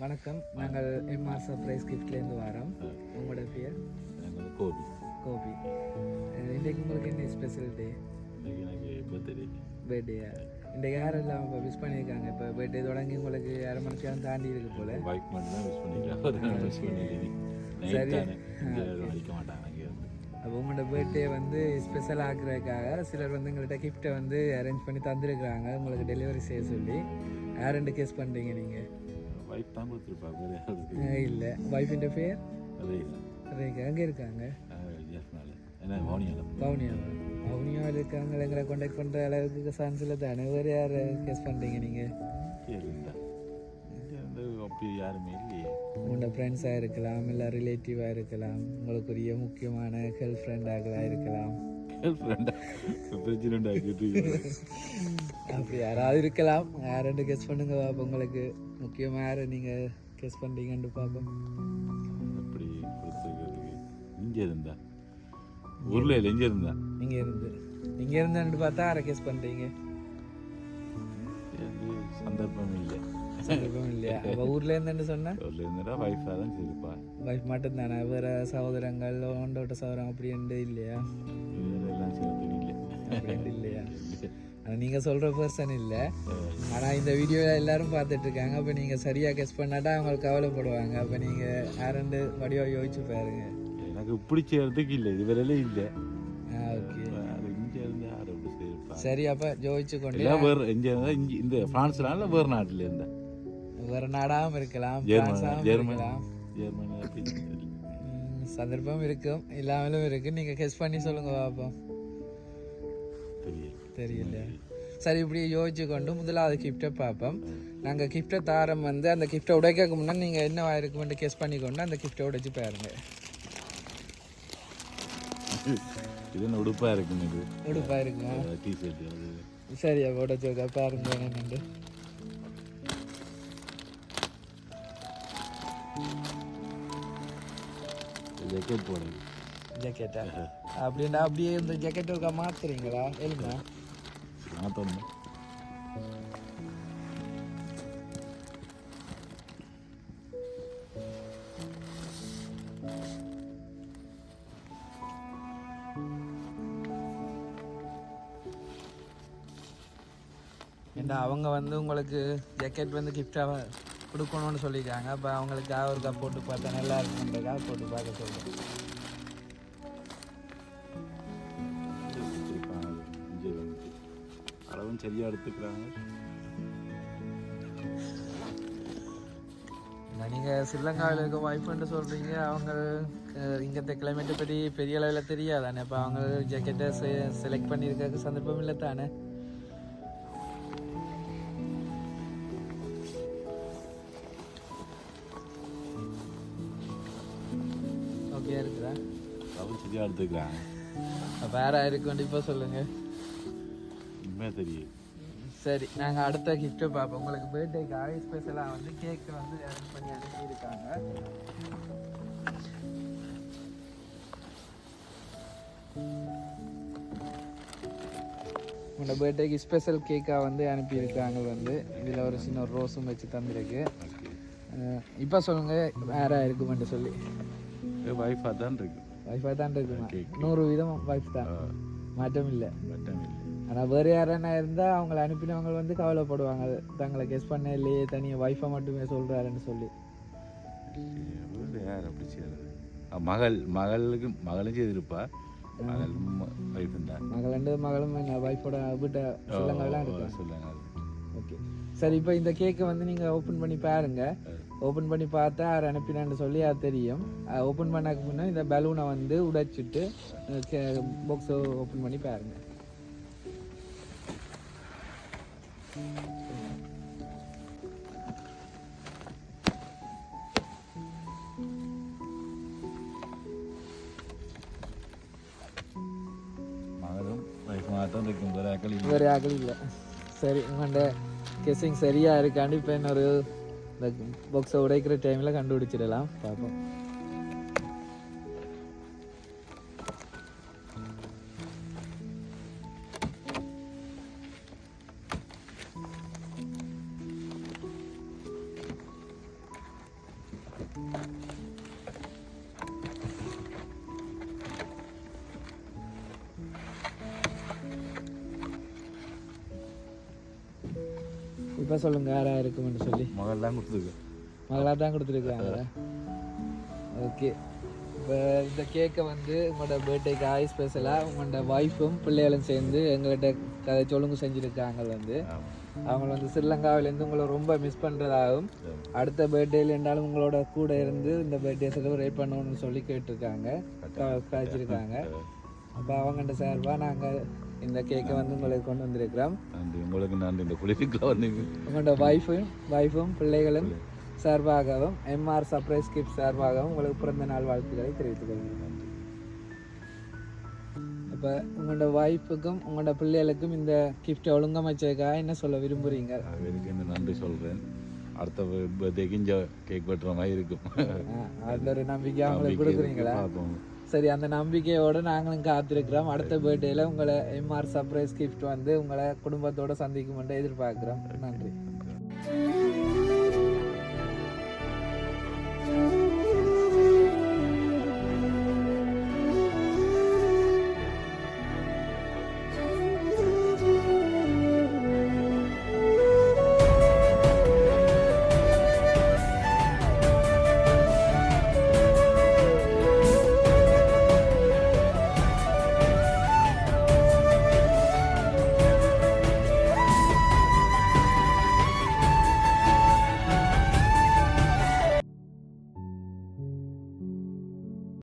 வணக்கம். நாங்கள் MR surprise கிஃப்ட்லேருந்து வரோம். உங்களோட பேர்? கோபி. கோபி. இன்றைக்கு உங்களுக்கு என்ன ஸ்பெஷல் டே பர்த்டேயா இன்றைக்கு யாரெல்லாம் இப்போ விஷ் பண்ணியிருக்காங்க? இப்போ பர்த்டே தொடங்கி உங்களுக்கு அரை மணி நேரம் தாண்டி இருக்கு போல். பைக் மட்டும் அங்கே வந்து அப்போ உங்களோட பர்த்டே வந்து ஸ்பெஷல் ஆக்குறதுக்காக சிலர் வந்து எங்கள்கிட்ட கிஃப்ட்டை வந்து அரேஞ்ச் பண்ணி தந்துருக்குறாங்க. உங்களுக்கு டெலிவரி செய்ய சொல்லி. யார் ரெண்டு கேஸ் பண்ணுறீங்க நீங்கள் பைக் தான் கொடுத்துருப்பா வேறு யாருக்கு இல்லை. ஒய்ஃபிൻ്റെ பேர்? ரேகா எங்கே இருக்காங்க? என்ன மௌனியால பவுனியாவா பவுனியாவில் இருக்காங்க எங்களை கான்டாக்ட் பண்ணுற அளவுக்கு சான்ஸ் இல்லை தானே வேறு யார் கேஸ் பண்ணுறீங்க நீங்கள் அப்படி யாருமே இல்லையே. உங்களோட ஃப்ரெண்ட்ஸாக இருக்கலாம் இல்லை ரிலேட்டிவாக இருக்கலாம் உங்களுக்குரிய முக்கியமான கேர்ள் ஃப்ரெண்டாகலாம் இருக்கலாம். அப்படி யாராவது இருக்கலாம். யார் ரெண்டு கெஸ் பண்ணுங்க பாப்போம் உங்களுக்கு. முக்கியமாக யாரை நீங்கள் கெஸ் பண்ணுறீங்கன்னு பார்ப்போம் அப்படி இங்கே இருந்தா? ஊரில் இல்லை இங்கே இருந்தா? இங்கே இருந்து. இங்கே இருந்துன்னு பார்த்தா யாரை கெஸ் பண்ணுறீங்க சந்தர்ப்பம் இல்லை. சந்தர்ப்பம் இல்லையா? அப்போ ஊர்ல இருந்துன்னு சொன்னால் ஊரில் இருந்தா வைஃபாக தான் சரிப்பா வைஃப் மட்டும்தானே? வேறு சகோதரங்கள் ஒன்றோட்ட சகோதரம் அப்படின்ட்டு இல்லையா? இல்லையா? ஆனால் நீங்கள் சொல்கிற பர்சன் இல்லை. ஆனால் இந்த வீடியோவில் எல்லாரும் பார்த்துட்டு இருக்காங்க. அப்போ நீங்கள் சரியாக கெஸ் பண்ணாட்டா அவங்களுக்கு கவலைப்படுவாங்க. அப்போ நீங்கள் யாருண்டு வடிவாக யோசிச்சு பாருங்க. எனக்கு பிடிச்ச இடத்துக்கு இல்லை. இதுவரையில இல்லை. ஓகே சரி அப்போ ஜோதிச்சு கொண்டு வேறு இந்த ஃப்ரான்ஸ்லாம் இல்லை வேறு நாட்டில் இருந்தா. வேற நாடாகவும் இருக்கலாம் ஜெர்மன் ஜெர்மன் சந்தர்ப்பம் இருக்கும். இல்லாமலும் இருக்கு. நீங்க கெஸ் பண்ணி சொல்லுங்க பாப்போம். தெரியல. சரி இப்படி யோசிச்சு கொண்டு முதலாவது கிஃப்டை பார்ப்போம். நாங்கள் கிஃப்டை தாரம் வந்து அந்த கிஃப்டை உடைக்க முன்னாடி நீங்கள் என்ன இருக்குமென்று கெஸ் பண்ணி கொண்டு அந்த கிஃப்டை உடைச்சு பாருங்க. இது உடுப்பாக இருக்குங்க இது? உடுப்பா இருக்குமா? டிஷர்ட் சரி அப்போ உடைச்சு பாருங்க என்னென்னு ஜக்கெட் போடுறது ஜாக்கெட்டா அப்படின்னா அப்படியே இந்த ஜாக்கெட் மாத்துறீங்களா? எழுமா மாற்றணும் ஏன்னா அவங்க வந்து உங்களுக்கு ஜக்கெட் வந்து கிஃப்டாக கொடுக்கணும்னு சொல்லியிருக்காங்க. அப்போ அவங்களுக்காக ஒருக்கா போட்டு பார்த்தா நல்லா இருக்குன்றதுக்காக போட்டு பார்க்க சொல்கிறேன் அளவும் சரியாக எடுத்துக்கிறாங்க. நீங்கள் ஸ்ரீலங்காவில் இருக்க ஒய்ஃப்னு சொல்கிறீங்க அவங்க இங்கത്തെ கிளைமேட்டை பற்றி பெரிய அளவில் தெரியாதானே? இப்போ அவங்க ஜாக்கெட்டை செலக்ட் பண்ணியிருக்க சந்தர்ப்பம் இல்லை தானே ஓகே இருக்குதா அளவும் சரியாக எடுத்துக்கிறாங்க வேற யாருக்கு கண்டிப்பாக சொல்லுங்கள் உண்மையாக தெரியும். சரி நாங்கள் அடுத்த கிஃப்ட்டை பார்ப்போம். உங்களுக்கு பர்த்டேக்காக ஸ்பெஷலாக வந்து கேக் வந்து அரேஞ்ச் பண்ணி அனுப்பியிருக்காங்க. உங்களோட பர்த்டேக்கு ஸ்பெஷல் கேக்காக வந்து அனுப்பியிருக்காங்க வந்து. இதில் ஒரு சின்ன ஒரு ரோஸும் வச்சு தந்திருக்கு. இப்போ சொல்லுங்கள் வேற இருக்குமென்று சொல்லி. வைஃபாக தான் இருக்கு. வைஃபை தான் Cake. நூறு வீதம் வைஃப் தான். மாற்றம் இல்லை. பட்டம் இல்லை. ஆனால் வேறு யாரா இருந்தால் அவங்கள அனுப்பினவங்க வந்து கவலைப்படுவாங்க. தங்களை கெஸ் பண்ண இல்லையே தனியாக ஒய்ஃபை மட்டுமே சொல்கிறாருன்னு சொல்லி. வேறு யார் அப்படி செய்யறது? மகள் மகளுக்கு மகளும் செய்திருப்பா. மகள் வைஃப் தான் மகளண்டு மகளும் என்ன ஒய்ஃபோட வீட்டை சொல்லுங்கலாம் இருக்கு? சொல்லுங்க ஓகே சரி இப்போ இந்த கேக்கை வந்து நீங்கள் ஓப்பன் பண்ணி பாருங்க. ஓப்பன் பண்ணி பார்த்தா யார் அனுப்பினான்னு சொல்லி அது தெரியும். ஓப்பன் பண்ணக்கு முன்னே இந்த பலூனை வந்து உடைச்சிட்டு பாக்ஸை ஓப்பன் பண்ணி பாருங்க. இல்லை சரி உங்கள்கிட்ட கெஸ்ஸிங் சரியாக இருக்காண்டு இப்போ இன்னொரு இந்த பாக்ஸை உடைக்கிற டைமில் கண்டுபிடிச்சிடலாம் பார்ப்போம் இப்போ சொல்லுங்க யாரா இருக்குமென்னு சொல்லி. மகள் தான் கொடுத்துருக்கு. மகளாக தான் கொடுத்துருக்காங்க. ஓகே. இப்போ இந்த கேக்கை வந்து உங்களோட பர்த்டேக்கு ஆய் ஸ்பெஷலாக உங்களோட ஒய்ஃபும் பிள்ளைகளும் சேர்ந்து எங்கள்கிட்ட கதை சொல்லுங்க செஞ்சுருக்காங்க வந்து. அவங்க வந்து ஸ்ரீலங்காவிலேருந்து உங்களை ரொம்ப மிஸ் பண்ணுறதாகவும் அடுத்த பர்த்டேல இருந்தாலும் உங்களோட கூட இருந்து இந்த பர்த்டே செலிப்ரேட் பண்ணணும்னு சொல்லி கேட்டிருக்காங்க. கழிச்சிருக்காங்க அப்போ அவங்கள்ட்ட சார்பாக நாங்கள் இந்த கேக்கை வந்து உங்களுக்கு கொண்டு வந்திருக்கிறோம். நன்றி. உங்களுக்கு நன்றி. இந்த குளிர்ச்சிக்குள்ள வந்தீங்க. உங்களோட ஒய்ஃபும் ஒய்ஃபும் பிள்ளைகளும் சார்பாகவும் எம்ஆர் சர்ப்ரைஸ் கிஃப்ட் சார்பாகவும் உங்களுக்கு பிறந்த நாள் வாழ்த்துக்களை தெரிவித்துக் கொள்கிறேன். இப்போ உங்களோட ஒய்ஃபுக்கும் உங்களோட பிள்ளைகளுக்கும் இந்த கிஃப்ட்டை ஒழுங்கமைச்சதுக்காக என்ன சொல்ல விரும்புறீங்க? அவருக்கு இந்த நன்றி சொல்கிறேன் அடுத்த பர்த்டேக்கு இங்கே கேக் வெட்டுற மாதிரி இருக்கும். அதுல ஒரு நம்பிக்கை அவங்களுக்கு கொடுக்குறீங்களா? பார்ப்போம். சரி அந்த நம்பிக்கையோடு நாங்களும் காத்திருக்கிறோம். அடுத்த பர்த்டேல உங்களை எம்ஆர் சர்ப்ரைஸ் கிஃப்ட் வந்து உங்களை குடும்பத்தோடு சந்திக்கும் எதிர்பார்க்குறோம். நன்றி.